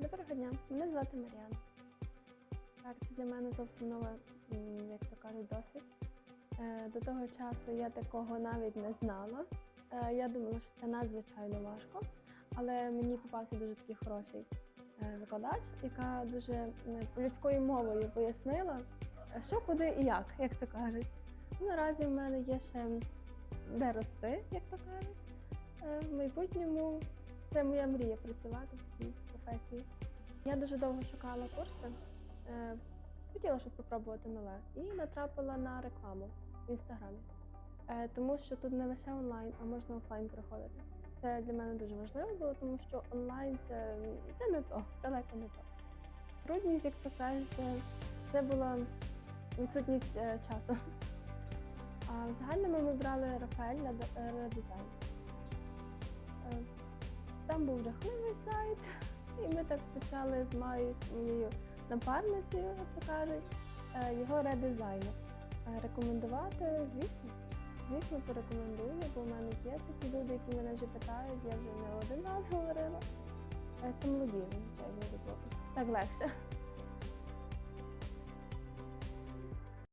Доброго дня, мене звати Мар'яна. Так, це для мене зовсім новий, як то кажуть, досвід. Е, До того часу я такого навіть не знала. Е, Я думала, що це надзвичайно важко, але мені попався дуже такий хороший е, викладач, яка дуже людською мовою пояснила, що, куди і як, як то кажуть. Ну, Наразі в мене є ще де рости, як то кажуть. В майбутньому це моя мрія працювати в цій професії. Я дуже довго шукала курси, е, хотіла щось спробувати нове і натрапила на рекламу в інстаграмі. Е, Тому що тут не лише онлайн, а можна офлайн приходити. Це для мене дуже важливо було, тому що онлайн це, це не то, далеко не то. Трудність, як то кажете, це була відсутність е, часу. А в загальному ми брали Рафаель на редизайн. Там був жахливий сайт, і ми так почали з моєю своєю напарницею, як то кажуть, е, його редизайну. Е, Рекомендувати, звісно, звісно, порекомендую, бо в мене є такі люди, які мене вже питають, я вже не один раз говорила. Е, Це молоді, звичайно, роботи. Так легше.